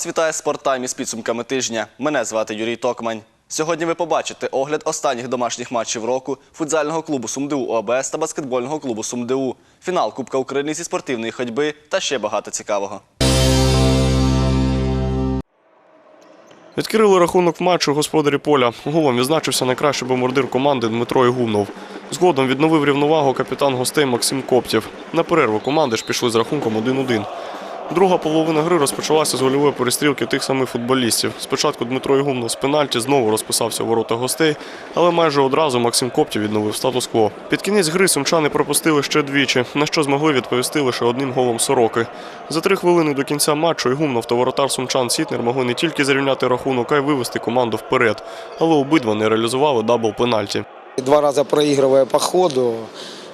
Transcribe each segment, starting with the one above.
Вас вітає «Спорттайм» із підсумками тижня. Мене звати Юрій Токмань. Сьогодні ви побачите огляд останніх домашніх матчів року футзального клубу СумДУ ОБС та баскетбольного клубу СумДУ, фінал Кубка України зі спортивної ходьби та ще багато цікавого. Відкрили рахунок матчу господарі поля. Голом відзначився найкращий бомбардир команди Дмитро Ігумнов. Згодом відновив рівновагу капітан гостей Максим Коптєв. На перерву команди ж пішли з рахунком 1-1. Друга половина гри розпочалася з гольової перестрілки тих самих футболістів. Спочатку Дмитро Ігумнов з пенальті знову розписався в ворота гостей, але майже одразу Максим Коптєв відновив статус-кво. Під кінець гри сумчани пропустили ще двічі, на що змогли відповісти лише одним голом сороки. За три хвилини до кінця матчу Ігумнов та воротар сумчан Сітнер могли не тільки зрівняти рахунок, а й вивести команду вперед. Але обидва не реалізували дабл пенальті. Два раза проигрывая по ходу,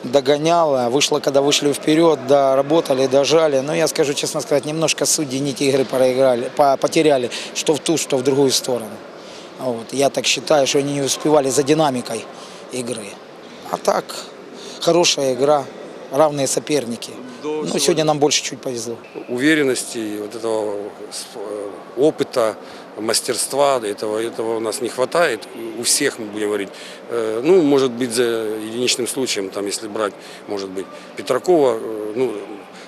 догоняла. Вышло, когда вышли вперед, да, работали, дожали. Но я скажу, честно сказать, немножко судьи нити игры проиграли, по- потеряли, что в ту, что в другую сторону. Вот. Я так считаю, что они не успевали за динамикой игры. А так, хорошая игра, равные соперники. Ну, сегодня нам больше чуть повезло. уверенности, вот этого э, опыта, мастерства, этого, этого у нас не хватает. У всех, мы будем говорить. Э, Ну, может быть, за единичным случаем, там, если брать, может быть, Петракова, э, ну,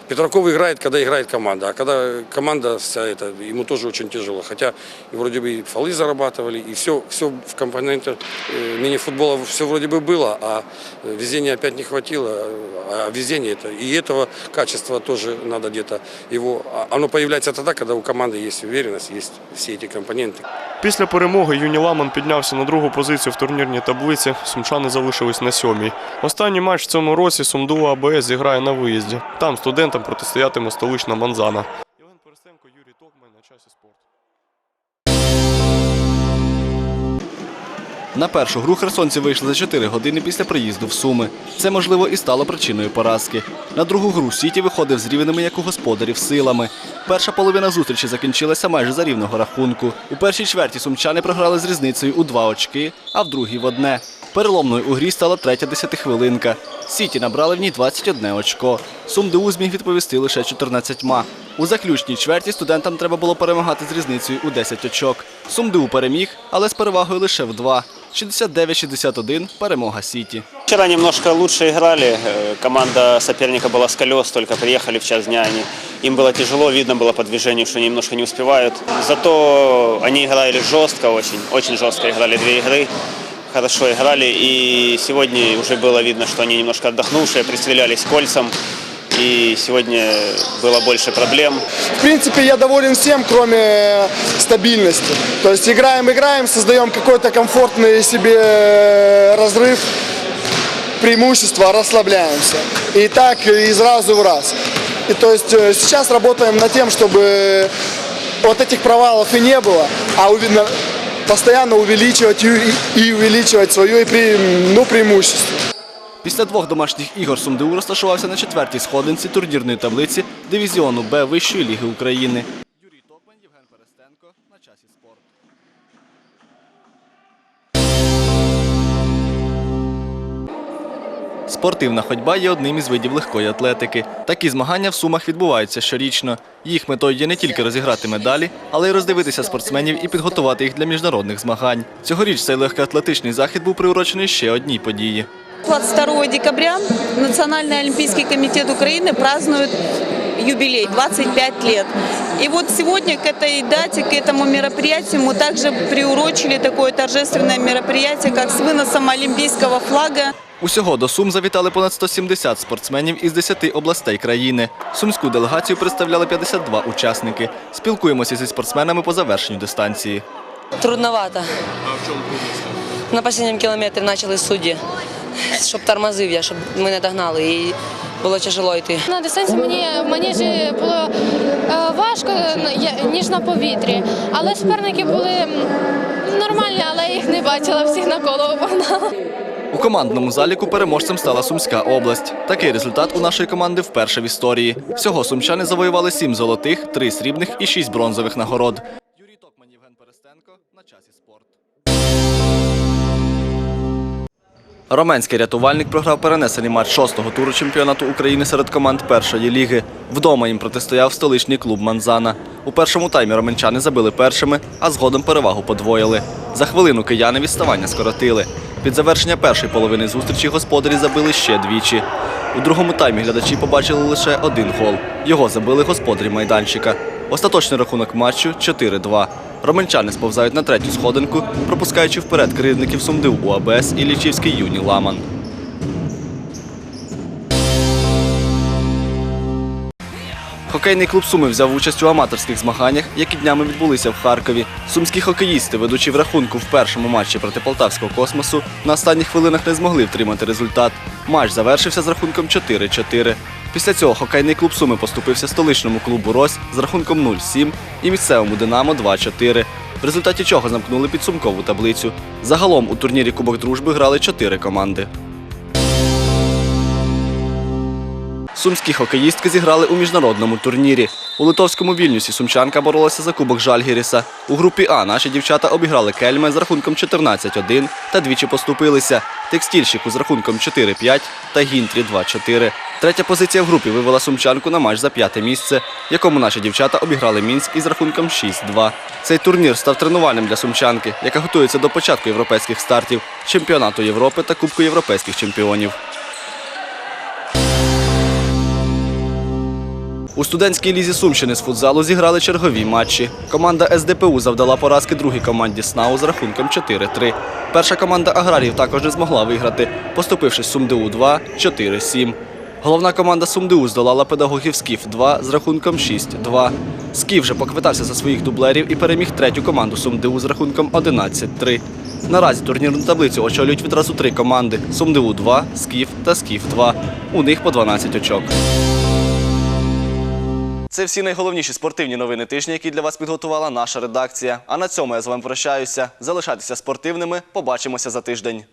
Петраков играет, когда играет команда, а когда команда вся эта, ему тоже очень тяжело. Хотя и вроде бы и фолы зарабатывали, и все, все в компонентах э, мини-футбола все вроде бы было, а э, везения опять не хватило. А везение это, и этого качества тоже надо где-то его, а оно появляется тогда, когда у команды есть уверенность, есть все эти компоненты. Після перемоги Юні Ламан піднявся на другу позицію в турнірній таблиці. Сумчани залишились на сьомій. Останній матч в цьому році Сумду АБС зіграє на виїзді. Там студентам протистоятиме столична Манзана. Євген Перестенко, Юрій Токман на часі спорт. На першу гру херсонці вийшли за 4 години після приїзду в Суми. Це, можливо, і стало причиною поразки. На другу гру Сіті виходив з рівними, як у господарів, силами. Перша половина зустрічі закінчилася майже за рівного рахунку. У першій чверті сумчани програли з різницею у два очки, а в другій в одне. Переломною у грі стала третя десятихвилинка. Сіті набрали в ній 21 очко. СумДУ зміг відповісти лише 14-ма. У заключній чверті студентам треба було перемагати з різницею у 10 очок. СумДУ переміг, але з перевагою лише в 2. 69-61 перемога Сіті. Вчера немножко лучше играли. Э, Команда соперника была с колес, только приехали в час дня. Им было тяжело, видно было по движению, что они немножко не успевают. Зато они играли жестко очень, очень жестко играли две игры. Хорошо играли, и сегодня уже было видно, что они немножко отдохнувшие, пристрелялись кольцам. И сегодня было больше проблем. В принципе, я доволен всем, кроме э, стабильности. То есть играем, играем, создаем какой-то комфортный себе э, разрыв, преимущество, расслабляемся. И так и сразу в раз. И то есть э, сейчас работаем над тем, чтобы вот этих провалов и не было, а уви- на- постоянно увеличивать и, и увеличивать свое пре- ну, преимущество. Після двох домашніх ігор СумДУ розташувався на четвертій сходинці турнірної таблиці дивізіону Б Вищої ліги України. Юрій Токман, Євген Перестенко на часі спорт. Спортивна ходьба є одним із видів легкої атлетики. Такі змагання в Сумах відбуваються щорічно. Їх метою є не тільки розіграти медалі, але й роздивитися спортсменів і підготувати їх для міжнародних змагань. Цьогоріч цей легкоатлетичний захід був приурочений ще одній події. 22 декабря Национальный олимпийский комитет Украины празднует юбилей 25 лет. И вот сегодня к этой дате, к этому мероприятию мы также приурочили такое торжественное мероприятие, как с выносом олимпийского флага. Усього до Сум завітали понад 170 спортсменів із 10 областей країни. Сумську делегацію представляли 52 учасники. Спілкуємося зі спортсменами по завершенню дистанції. Трудновато. А в чому трудності? На останньому кілометрі почали судді, щоб тормозив я, щоб ми не догнали. І було тяжело йти. На дистанції мені в манежі було е, важко, ніж на повітрі. Але суперники були нормальні, але їх не бачила, всіх на голову погнала. У командному заліку переможцем стала Сумська область. Такий результат у нашої команди вперше в історії. Всього сумчани завоювали 7 золотих, 3 срібних і 6 бронзових нагород. Юрій Токман, Євген Перестенко на часі спорт. Роменський рятувальник програв перенесений матч шостого туру чемпіонату України серед команд першої ліги. Вдома їм протистояв столичний клуб Манзана. У першому таймі роменчани забили першими, а згодом перевагу подвоїли. За хвилину кияни відставання скоротили. Під завершення першої половини зустрічі господарі забили ще двічі. У другому таймі глядачі побачили лише один гол. Його забили господарі майданчика. Остаточний рахунок матчу 4-2. Романчани сповзають на третю сходинку, пропускаючи вперед керівників Сумдив УАБС і Лічівський Юні Ламан. Хокейний клуб Суми взяв участь у аматорських змаганнях, які днями відбулися в Харкові. Сумські хокеїсти, ведучи в рахунку в першому матчі проти полтавського космосу, на останніх хвилинах не змогли втримати результат. Матч завершився з рахунком 4-4. Після цього хокейний клуб Суми поступився столичному клубу Рось з рахунком 0-7 і місцевому Динамо 2-4. В результаті чого замкнули підсумкову таблицю. Загалом у турнірі Кубок Дружби грали чотири команди. Сумські хокеїстки зіграли у міжнародному турнірі. У литовському Вільнюсі сумчанка боролася за кубок Жальгіріса. У групі А наші дівчата обіграли Кельме з рахунком 14-1 та двічі поступилися. Текстильщику з рахунком 4-5 та Гінтрі 2-4. Третя позиція в групі вивела сумчанку на матч за п'яте місце, в якому наші дівчата обіграли Мінськ із рахунком 6-2. Цей турнір став тренувальним для сумчанки, яка готується до початку європейських стартів, чемпіонату Європи та Кубку європейських чемпіонів. У студентській лізі Сумщини з футзалу зіграли чергові матчі. Команда СДПУ завдала поразки другій команді СНАУ з рахунком 4-3. Перша команда аграріїв також не змогла виграти, поступившись СумДУ 2 4-7. Головна команда СумДУ здолала педагогів Скіф 2 з рахунком 6-2. Скіф вже поквитався за своїх дублерів і переміг третю команду СумДУ з рахунком 11-3. Наразі турнірну таблицю очолюють відразу три команди: СумДУ 2, Скіф та Скіф 2. У них по 12 очок. Це всі найголовніші спортивні новини тижня, які для вас підготувала наша редакція. А на цьому я з вами прощаюся. Залишайтеся спортивними. Побачимося за тиждень.